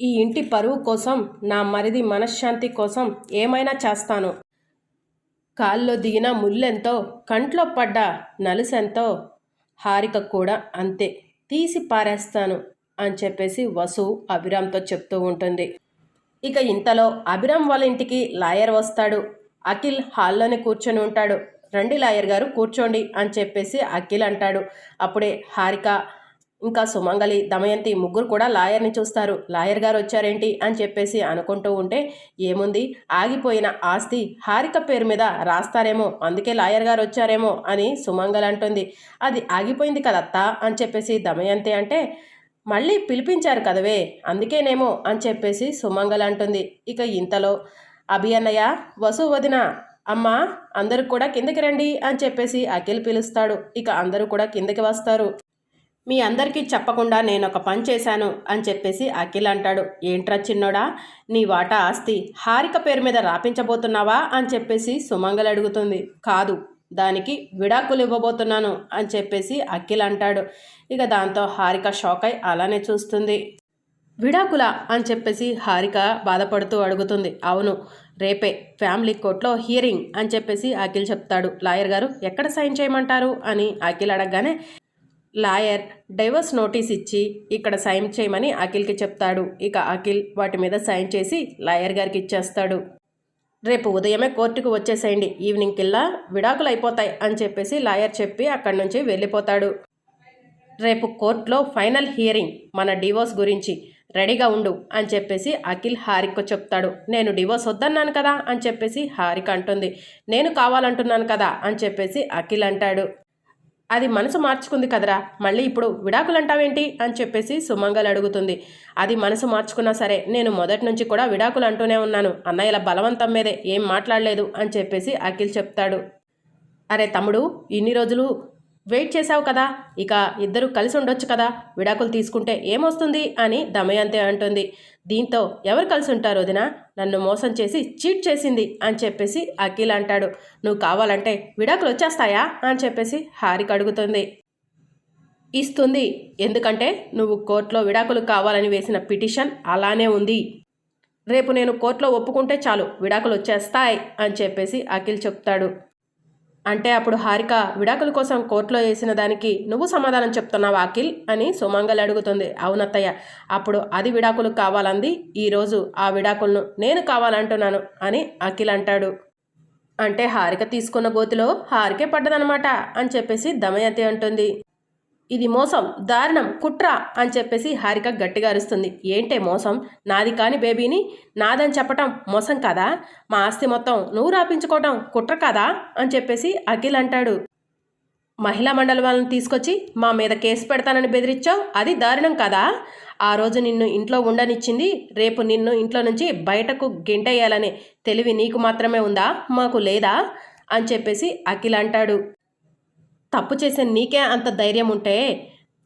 ఈ ఇంటి పరువు కోసం నా మరిది మనశ్శాంతి కోసం ఏమైనా చేస్తాను? కాల్లో దిగిన ముల్లెంతో కంట్లో పడ్డ నలుసెంతో హారిక కూడా అంతే తీసి పారేస్తాను అని చెప్పేసి వసు అభిరామ్తో చెప్తూ ఉంటుంది. ఇక ఇంతలో అభిరామ్ వాళ్ళ ఇంటికి లాయర్ వస్తాడు. అఖిల్ హాల్లోనే కూర్చొని ఉంటాడు. రండి లాయర్ గారు కూర్చోండి అని చెప్పేసి అఖిల్ అంటాడు. అప్పుడే హారిక ఇంకా సుమంగలి దమయంతి ముగ్గురు కూడా లాయర్ని చూస్తారు. లాయర్ గారు వచ్చారేంటి? అని చెప్పేసి అనుకుంటూ ఉంటే ఏముంది? ఆగిపోయిన ఆస్తి హారిక పేరు మీద రాస్తారేమో అందుకే లాయర్ గారు వచ్చారేమో అని సుమంగలి అంటుంది. అది ఆగిపోయింది కదత్తా? అని చెప్పేసి దమయంతి అంటే మళ్ళీ పిలిపించారు కదవే అందుకేనేమో అని చెప్పేసి సుమంగల్ అంటుంది. ఇక ఇంతలో అభి అన్నయ్య వసు వదిన అమ్మ అందరూ కూడా కిందకి రండి అని చెప్పేసి అఖిల్ పిలుస్తాడు. ఇక అందరూ కూడా కిందకి వస్తారు. మీ అందరికీ చెప్పకుండా నేను ఒక పని చేశాను అని చెప్పేసి అఖిల్ అంటాడు. ఏంట్రా చిన్నోడా? నీ వాటా ఆస్తి హారిక పేరు మీద రాపించబోతున్నావా? అని చెప్పేసి సుమంగల్ అడుగుతుంది. కాదు దానికి విడాకులు ఇవ్వబోతున్నాను అని చెప్పేసి అఖిల్ అంటాడు. ఇక దాంతో హారిక షాక్ అయి అలానే చూస్తుంది. విడాకుల? అని చెప్పేసి హారిక బాధపడుతూ అడుగుతుంది. అవును రేపే ఫ్యామిలీ కోర్టులో హియరింగ్ అని చెప్పేసి అఖిల్ చెప్తాడు. లాయర్ గారు ఎక్కడ సైన్ చేయమంటారు? అని అఖిల్ అడగగానే లాయర్ డైవర్స్ నోటీస్ ఇచ్చి ఇక్కడ సైన్ చేయమని అఖిల్కి చెప్తాడు. ఇక అఖిల్ వాటి మీద సైన్ చేసి లాయర్ గారికి ఇచ్చేస్తాడు. రేపు ఉదయమే కోర్టుకు వచ్చేసేయండి. ఈవినింగ్ కిల్లా విడాకులు అయిపోతాయి అని చెప్పేసి లాయర్ చెప్పి అక్కడి నుంచి వెళ్ళిపోతాడు. రేపు కోర్టులో ఫైనల్ హియరింగ్ మన డివోర్స్ గురించి. రెడీగా ఉండు అని చెప్పేసి అఖిల్ హారిక్కు చెప్తాడు. నేను డివోర్స్ వద్దన్నాను కదా అని చెప్పేసి హారిక అంటుంది. నేను కావాలంటున్నాను కదా అని చెప్పేసి అఖిల్ అంటాడు. అది మనసు మార్చుకుంది కదరా. మళ్ళీ ఇప్పుడు విడాకులంటావేంటి? అని చెప్పేసి సుమంగల్ అడుగుతుంది. అది మనసు మార్చుకున్నా సరే నేను మొదటి నుంచి కూడా విడాకులు అంటూనే ఉన్నాను. అన్నయ్యల బలవంతం మీదే ఏం మాట్లాడలేదు అని చెప్పేసి అఖిల్ చెప్తాడు. అరే తమ్ముడు ఇన్ని రోజులు వెయిట్ చేశావు కదా ఇక ఇద్దరు కలిసి ఉండొచ్చు కదా విడాకులు తీసుకుంటే ఏమొస్తుంది అని దమయంతి అంటుంది. దీంతో ఎవరు కలిసి ఉంటారు వదిన? నన్ను మోసం చేసి చీట్ చేసింది అని చెప్పేసి అఖిల్ అంటాడు. నువ్వు కావాలంటే విడాకులు వచ్చేస్తాయా అని చెప్పేసి హారిక అడుగుతుంది. ఇస్తుంది. ఎందుకంటే నువ్వు కోర్టులో విడాకులు కావాలని వేసిన పిటిషన్ అలానే ఉంది. రేపు నేను కోర్టులో ఒప్పుకుంటే చాలు విడాకులు వచ్చేస్తాయి అని చెప్పేసి అఖిల్ చెప్తాడు. అంటే అప్పుడు హారిక విడాకుల కోసం కోర్టులో వేసిన దానికి నువ్వు సమాధానం చెప్తున్నావు అఖిల్ అని సుమంగల్ అడుగుతుంది. అవునత్తయ్య అప్పుడు అది విడాకులు కావాలంది. ఈరోజు ఆ విడాకులను నేను కావాలంటున్నాను అని అఖిల్ అంటాడు. అంటే హారిక తీసుకున్న గోతిలో హారికే పడ్డదనమాట అని చెప్పేసి దమయంతి అంటుంది. ఇది మోసం దారుణం కుట్ర అని చెప్పేసి హారిక గట్టిగా అరుస్తుంది. ఏంటే మోసం? నాది కాని బేబీని నాదని చెప్పటం మోసం కదా? మా ఆస్తి మొత్తం నువ్వు రాపించుకోవటం కుట్ర కదా? అని చెప్పేసి అఖిల్ అంటాడు. మహిళా మండలి వాళ్ళని తీసుకొచ్చి మా మీద కేసు పెడతానని బెదిరించావు? అది దారుణం కదా? ఆ రోజు నిన్ను ఇంట్లో ఉండనిచ్చింది రేపు నిన్ను ఇంట్లో నుంచి బయటకు గెంటేయాలనే తెలివి నీకు మాత్రమే ఉందా? మాకు లేదా? అని చెప్పేసి అఖిల్ అంటాడు. తప్పు చేసే నీకే అంత ధైర్యం ఉంటే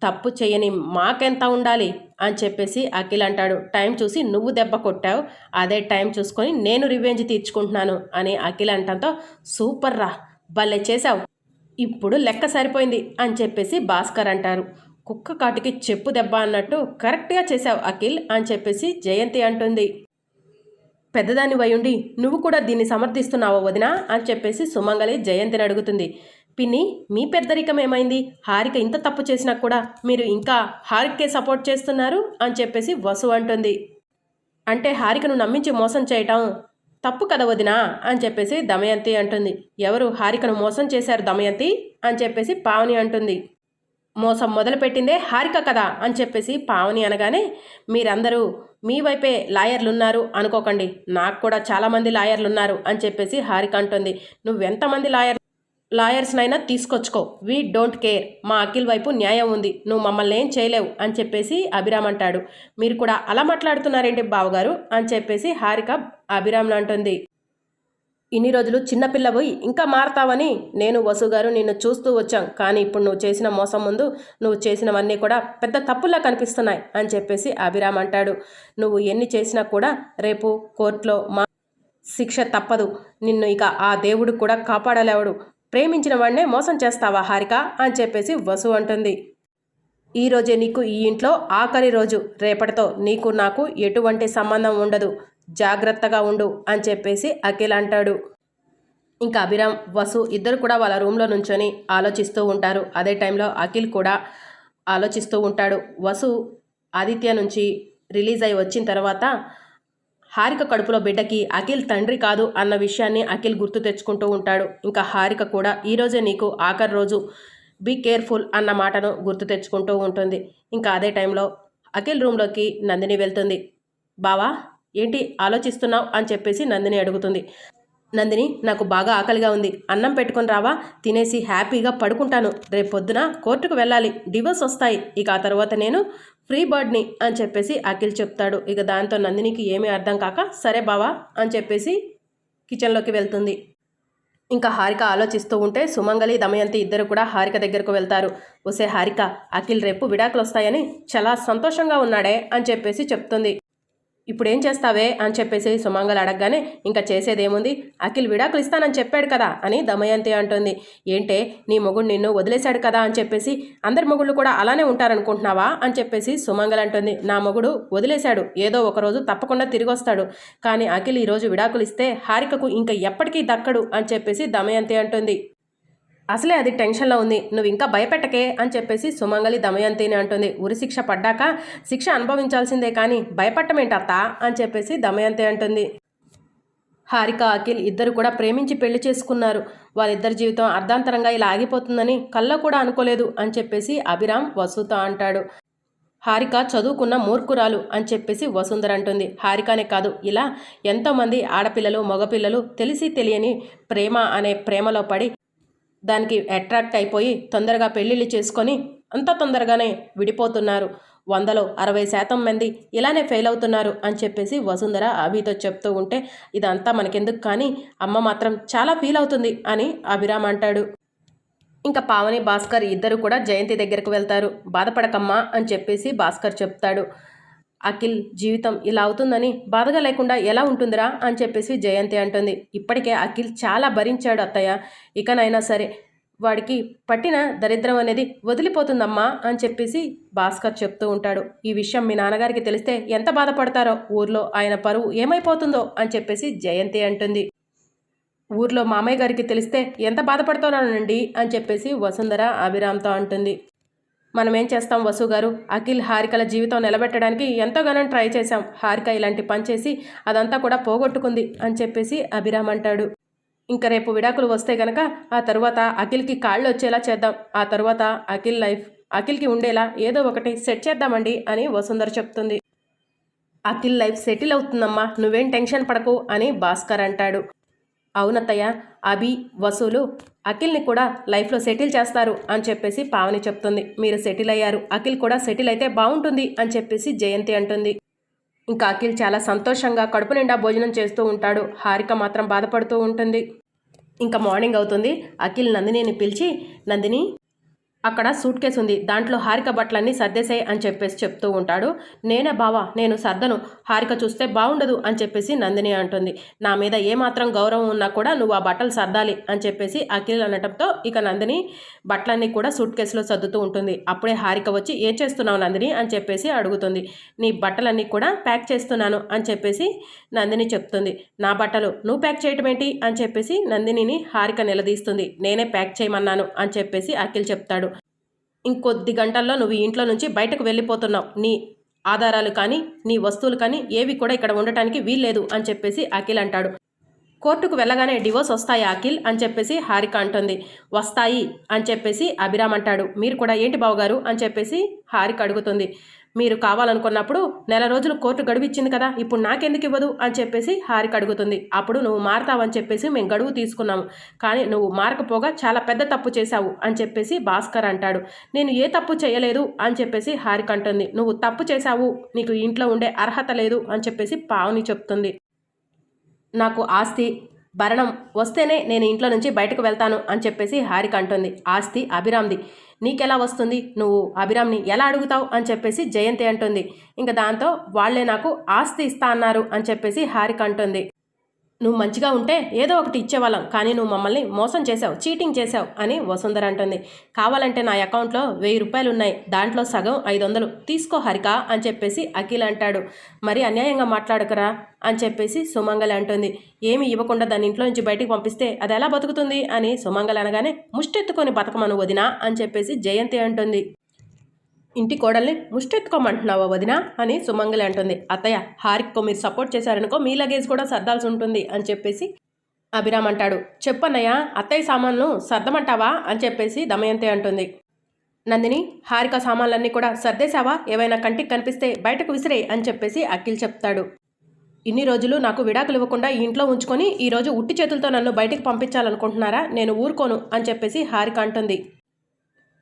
తప్పు చేయని మాకెంత ఉండాలి? అని చెప్పేసి అఖిల్ అంటాడు. టైం చూసి నువ్వు దెబ్బ కొట్టావు. అదే టైం చూసుకొని నేను రివెంజ్ తీర్చుకుంటున్నాను అని అఖిల్ అంటంతో సూపర్ రా భలే చేశావు. ఇప్పుడు లెక్క సరిపోయింది అని చెప్పేసి భాస్కర్ అంటారు. కుక్క కాటికి చెప్పు దెబ్బ అన్నట్టు కరెక్ట్గా చేశావు అఖిల్ అని చెప్పేసి జయంతి అంటుంది. పెద్దదాని వయుండి నువ్వు కూడా దీన్ని సమర్థిస్తున్నావా వదినా? అని చెప్పేసి సుమంగలి జయంతిని అడుగుతుంది. పిన్ని మీ పెద్దరికం ఏమైంది? హారిక ఇంత తప్పు చేసినా కూడా మీరు ఇంకా హారికే సపోర్ట్ చేస్తున్నారు అని చెప్పేసి వసు అంటుంది. అంటే హారికను నమ్మించి మోసం చేయటం తప్పు కదా వదినా? అని చెప్పేసి దమయంతి అంటుంది. ఎవరు? హారికను మోసం చేశారు దమయంతి? అని చెప్పేసి పావని అంటుంది. మోసం మొదలుపెట్టిందే హారిక కదా? అని చెప్పేసి పావని అనగానే మీరందరూ మీ వైపే లాయర్లు ఉన్నారు అనుకోకండి. నాకు కూడా చాలామంది లాయర్లు ఉన్నారు అని చెప్పేసి హారిక అంటుంది. నువ్వెంతమంది లాయర్ లాయర్స్నైనా తీసుకొచ్చుకో. We don't care. మా అఖిల్ వైపు న్యాయం ఉంది. నువ్వు మమ్మల్ని ఏం చేయలేవు అని చెప్పేసి అభిరామ్ అంటాడు. మీరు కూడా అలా మాట్లాడుతున్నారేంటి బావగారు అని చెప్పేసి హారిక అభిరామ్ని అంటుంది. ఇన్ని రోజులు చిన్నపిల్లవి ఇంకా మారతావని నేను వసుగారు నిన్ను చూస్తూ వచ్చాం. కానీ ఇప్పుడు నువ్వు చేసిన మోసం ముందు నువ్వు చేసినవన్నీ కూడా పెద్ద తప్పుల్లా కనిపిస్తున్నాయి అని చెప్పేసి అభిరామ్ అంటాడు. నువ్వు ఎన్ని చేసినా కూడా రేపు కోర్టులో మా శిక్ష తప్పదు. నిన్ను ఇక ఆ దేవుడు కూడా కాపాడలేవడు. ప్రేమించిన వాడినే మోసం చేస్తావా హారిక? అని చెప్పేసి వసు అంటుంది. ఈ రోజే నీకు ఈ ఇంట్లో ఆఖరి రోజు. రేపటితో నీకు నాకు ఎటువంటి సంబంధం ఉండదు. జాగ్రత్తగా ఉండు అని చెప్పేసి అఖిల్ అంటాడు. ఇంకా అభిరామ్ వసు ఇద్దరు కూడా వాళ్ళ రూమ్లో నుంచొని ఆలోచిస్తూ ఉంటారు. అదే టైంలో అఖిల్ కూడా ఆలోచిస్తూ ఉంటాడు. వసు ఆదిత్య నుంచి రిలీజ్ అయి వచ్చిన తర్వాత హారిక కడుపులో బిడ్డకి అఖిల్ తండ్రి కాదు అన్న విషయాన్ని అఖిల్ గుర్తు తెచ్చుకుంటూ ఉంటాడు. ఇంకా హారిక కూడా ఈరోజే నీకు ఆఖరి రోజు బీ కేర్ఫుల్ అన్న మాటను గుర్తు తెచ్చుకుంటూ ఉంటుంది. ఇంకా అదే టైంలో అఖిల్ రూమ్లోకి నందిని వెళ్తుంది. బావా ఏంటి ఆలోచిస్తున్నావు అని చెప్పేసి నందిని అడుగుతుంది. నందిని నాకు బాగా ఆకలిగా ఉంది. అన్నం పెట్టుకుని రావా? తినేసి హ్యాపీగా పడుకుంటాను. రేపు పొద్దున కోర్టుకు వెళ్ళాలి. డివోర్స్ వస్తాయి. ఇక ఆ తర్వాత నేను ఫ్రీ బర్డ్ని అని చెప్పేసి అఖిల్ చెప్తాడు. ఇక దాంతో నందినికి ఏమీ అర్థం కాక సరే బావా అని చెప్పేసి కిచెన్లోకి వెళ్తుంది. ఇంకా హారిక ఆలోచిస్తూ ఉంటే సుమంగలి దమయంతి ఇద్దరు కూడా హారిక దగ్గరకు వెళ్తారు. ఒసే హారిక అఖిల్ రేపు విడాకులు వస్తాయని చాలా సంతోషంగా ఉన్నాడే అని చెప్పేసి చెప్తుంది. ఇప్పుడు ఏం చేస్తావే అని చెప్పేసి సుమంగల్ అడగగానే ఇంకా చేసేదేముంది? అఖిల్ విడాకులు ఇస్తానని చెప్పాడు కదా అని దమయంతి అంటుంది. ఏంటే నీ మొగుడు నిన్ను వదిలేశాడు కదా అని చెప్పేసి అందరి మొగుళ్ళు కూడా అలానే ఉంటారనుకుంటున్నావా అని చెప్పేసి సుమంగల్ అంటుంది. నా మొగుడు వదిలేశాడు. ఏదో ఒకరోజు తప్పకుండా తిరిగి వస్తాడు కానీ అఖిల్ ఈరోజు విడాకులు ఇస్తే హారికకు ఇంకా ఎప్పటికీ దక్కడు అని చెప్పేసి దమయంతి అంటుంది. అసలే అది టెన్షన్లో ఉంది. నువ్వు ఇంకా భయపెట్టకే అని చెప్పేసి సుమంగలి దమయంతిని అంటుంది. ఉరి శిక్ష పడ్డాక శిక్ష అనుభవించాల్సిందే కానీ భయపట్టమేంటత్త అని చెప్పేసి దమయంతి అంటుంది. హారిక అఖిల్ ఇద్దరు కూడా ప్రేమించి పెళ్ళి చేసుకున్నారు. వాళ్ళిద్దరి జీవితం అర్ధాంతరంగా ఇలా ఆగిపోతుందని కళ్ళ కూడా అనుకోలేదు అని చెప్పేసి అభిరామ్ వసుతో అంటాడు. హారిక చదువుకున్న మూర్ఖురాలు అని చెప్పేసి వసుంధర అంటుంది. హారికనే కాదు ఇలా ఎంతోమంది ఆడపిల్లలు మగపిల్లలు తెలిసి తెలియని ప్రేమ అనే ప్రేమలో పడి దానికి అట్రాక్ట్ అయిపోయి తొందరగా పెళ్ళిళ్ళు చేసుకొని అంత తొందరగానే విడిపోతున్నారు. వందలో అరవై శాతం మంది ఇలానే ఫెయిల్ అవుతున్నారు అని చెప్పేసి వసుంధర అభితో చెప్తూ ఉంటే ఇదంతా మనకెందుకు కానీ అమ్మ మాత్రం చాలా ఫీల్ అవుతుంది అని అభిరామ్ అంటాడు. ఇంకా పావని భాస్కర్ ఇద్దరు కూడా జయంతి దగ్గరకు వెళ్తారు. బాధపడకమ్మా అని చెప్పేసి భాస్కర్ చెప్తాడు. అఖిల్ జీవితం ఇలా అవుతుందని బాధగా లేకుండా ఎలా ఉంటుందిరా అని చెప్పేసి జయంతి అంటుంది. ఇప్పటికే అఖిల్ చాలా భరించాడు అత్తయ్య. ఇకనైనా సరే వాడికి పట్టిన దరిద్రం అనేది వదిలిపోతుందమ్మా అని చెప్పేసి భాస్కర్ చెప్తూ ఉంటాడు. ఈ విషయం మీ నాన్నగారికి తెలిస్తే ఎంత బాధపడతారో ఊర్లో ఆయన పరువు ఏమైపోతుందో అని చెప్పేసి జయంతి అంటుంది. ఊర్లో మామయ్య గారికి తెలిస్తే ఎంత బాధపడతానండి అని చెప్పేసి వసుంధర అభిరామ్తో అంటుంది. మనం ఏం చేస్తాం వసు గారు అఖిల్ హారికల జీవితం నిలబెట్టడానికి ఎంతోగానో ట్రై చేశాం. హారిక ఇలాంటి పని చేసి అదంతా కూడా పోగొట్టుకుంది అని చెప్పేసి అభిరామ్ అంటాడు. ఇంకా రేపు విడాకులు వస్తే గనక ఆ తర్వాత అఖిల్కి కాళ్ళు వచ్చేలా చేద్దాం. ఆ తర్వాత అఖిల్ లైఫ్ అఖిల్కి ఉండేలా ఏదో ఒకటి సెట్ చేద్దామండి అని వసుంధర చెప్తుంది. అఖిల్ లైఫ్ సెటిల్ అవుతుందమ్మా నువ్వేం టెన్షన్ పడకు అని భాస్కర్ అంటాడు. అవునత్తయ్య అభి వసూలు అఖిల్ని కూడా లైఫ్లో సెటిల్ చేస్తారు అని చెప్పేసి పావని చెప్తుంది. మీరు సెటిల్ అయ్యారు. అఖిల్ కూడా సెటిల్ అయితే బాగుంటుంది అని చెప్పేసి జయంతి అంటుంది. ఇంకా అఖిల్ చాలా సంతోషంగా కడుపు నిండా భోజనం చేస్తూ ఉంటాడు. హారిక మాత్రం బాధపడుతూ ఉంటుంది. ఇంకా మార్నింగ్ అవుతుంది. అఖిల్ నందినిని పిలిచి నందిని అక్కడ సూట్ కేసు ఉంది. దాంట్లో హారిక బట్టలన్నీ సర్దేశాయి అని చెప్పేసి చెప్తూ ఉంటాడు. నేనే బావా నేను సర్దను. హారిక చూస్తే బాగుండదు అని చెప్పేసి నందిని అంటుంది. నా మీద ఏమాత్రం గౌరవం ఉన్నా కూడా నువ్వు ఆ బట్టలు సర్దాలి అని చెప్పేసి అఖిల్ అనటంతో ఇక నందిని బట్టలన్నీ కూడా సూట్ కేసులో సర్దుతూ ఉంటుంది. అప్పుడే హారిక వచ్చి ఏం చేస్తున్నావు నందిని? అని చెప్పేసి అడుగుతుంది. నీ బట్టలన్నీ కూడా ప్యాక్ చేస్తున్నాను అని చెప్పేసి నందిని చెప్తుంది. నా బట్టలు నువ్వు ప్యాక్ చేయటం ఏంటి అని చెప్పేసి నందినిని హారిక నిలదీస్తుంది. నేనే ప్యాక్ చేయమన్నాను అని చెప్పేసి అఖిల్ చెప్తాడు. ఇంకొద్ది గంటల్లో నువ్వు ఇంట్లో నుంచి బయటకు వెళ్ళిపోతున్నావు. నీ ఆధారాలు కానీ నీ వస్తువులు కానీ ఏవి కూడా ఇక్కడ ఉండటానికి వీల్లేదు అని చెప్పేసి అఖిల్ అంటాడు. కోర్టుకు వెళ్ళగానే డివోర్స్ వస్తాయి అఖిల్? అని చెప్పేసి హారిక అంటుంది. వస్తాయి అని చెప్పేసి అభిరామ్ అంటాడు. మీరు కూడా ఏంటి బావగారు? అని చెప్పేసి హారిక అడుగుతుంది. మీరు కావాలనుకున్నప్పుడు నెల రోజులు కోర్టు గడువు ఇచ్చింది కదా ఇప్పుడు నాకెందుకు ఇవ్వదు? అని చెప్పేసి హారిక అడుగుతుంది. అప్పుడు నువ్వు మారతావని చెప్పేసి మేము గడువు తీసుకున్నాము. కానీ నువ్వు మారకపోగా చాలా పెద్ద తప్పు చేశావు అని చెప్పేసి భాస్కర్ అంటాడు. నేను ఏ తప్పు చేయలేదు అని చెప్పేసి హారిక అంటుంది. నువ్వు తప్పు చేశావు నీకు ఇంట్లో ఉండే అర్హత లేదు అని చెప్పేసి పావుని చెప్తుంది. నాకు ఆస్తి భరణం వస్తేనే నేను ఇంట్లో నుంచి బయటకు వెళ్తాను అని చెప్పేసి హారిక అంటుంది. ఆస్తి అభిరామ్ది. నీకెలా వస్తుంది? నువ్వు అభిరామ్ని ఎలా అడుగుతావు? అని చెప్పేసి జయంతి అంటుంది. ఇంకా దాంతో వాళ్ళే నాకు ఆస్తి ఇస్తా అన్నారు అని చెప్పేసి హారిక అంటుంది. నువ్వు మంచిగా ఉంటే ఏదో ఒకటి ఇచ్చేవాళ్ళం కానీ నువ్వు మమ్మల్ని మోసం చేసావు చీటింగ్ చేసావు అని వసుంధర అంటుంది. కావాలంటే నా అకౌంట్లో వెయ్యి రూపాయలు ఉన్నాయి దాంట్లో సగం ఐదు వందలు తీసుకో హరిక అని చెప్పేసి అఖిల్ అంటాడు. మరి అన్యాయంగా మాట్లాడకరా అని చెప్పేసి సుమంగలి అంటుంది. ఏమి ఇవ్వకుండా దాని ఇంట్లో నుంచి బయటికి పంపిస్తే అది ఎలా బతుకుతుంది అని సుమంగలి అనగానే ముష్టెత్తుకొని బతకమను వదినా అని చెప్పేసి జయంతి అంటుంది. ఇంటి కోడల్ని ముష్టెత్తుకోమంటున్నావా వదిన అని సుమంగలి అంటుంది. అత్తయ్య హారిక్కో మీరు సపోర్ట్ చేశారనుకో మీ లగేజ్ కూడా సర్దాల్సి ఉంటుంది అని చెప్పేసి అభిరామ్ అంటాడు. చెప్పన్నయ్య అత్తయ్య సామాన్లు సర్దమంటావా అని చెప్పేసి దమయంతి అంటుంది. నందిని హారిక సామాన్లన్నీ కూడా సర్దేశావా? ఏవైనా కంటికి కనిపిస్తే బయటకు విసిరే అని చెప్పేసి అఖిల్ చెప్తాడు. ఇన్ని రోజులు నాకు విడాకులు ఇవ్వకుండా ఈ ఇంట్లో ఉంచుకొని ఈరోజు ఉట్టి చేతులతో నన్ను బయటకు పంపించాలనుకుంటున్నారా? నేను ఊరుకోను అని చెప్పేసి హారిక అంటుంది.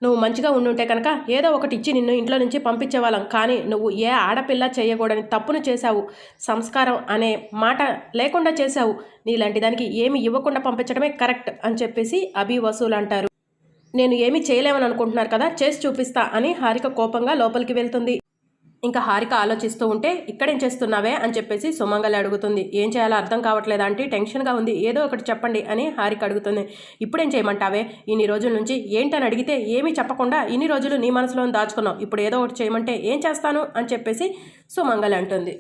నువ్వు మంచిగా ఉండుంటే కనుక ఏదో ఒకటి ఇచ్చి నిన్ను ఇంట్లో నుంచి పంపించేవాళ్ళం. కానీ నువ్వు ఏ ఆడపిల్ల చేయకూడని తప్పును చేశావు. సంస్కారం అనే మాట లేకుండా చేశావు. నీలాంటి దానికి ఏమి ఇవ్వకుండా పంపించడమే కరెక్ట్ అని చెప్పేసి అభి వసూలు అంటారు. నేను ఏమి చేయలేమని అనుకుంటున్నారు కదా? చేసి చూపిస్తా అని హారిక కోపంగా లోపలికి వెళ్తుంది. ఇంకా హారిక ఆలోచిస్తూ ఉంటే ఇక్కడేం చేస్తున్నావే? అని చెప్పేసి సుమంగళి అడుగుతుంది. ఏం చేయాలో అర్థం కావట్లేదు అంటే టెన్షన్గా ఉంది. ఏదో ఒకటి చెప్పండి అని హారిక అడుగుతుంది. ఇప్పుడేం చేయమంటావే? ఇన్ని రోజుల నుంచి ఏంటని అడిగితే ఏమీ చెప్పకుండా ఇన్ని రోజులు నీ మనసులో దాచుకున్నావు. ఇప్పుడు ఏదో ఒకటి చేయమంటే ఏం చేస్తాను? అని చెప్పేసి సుమంగళి అంటుంది.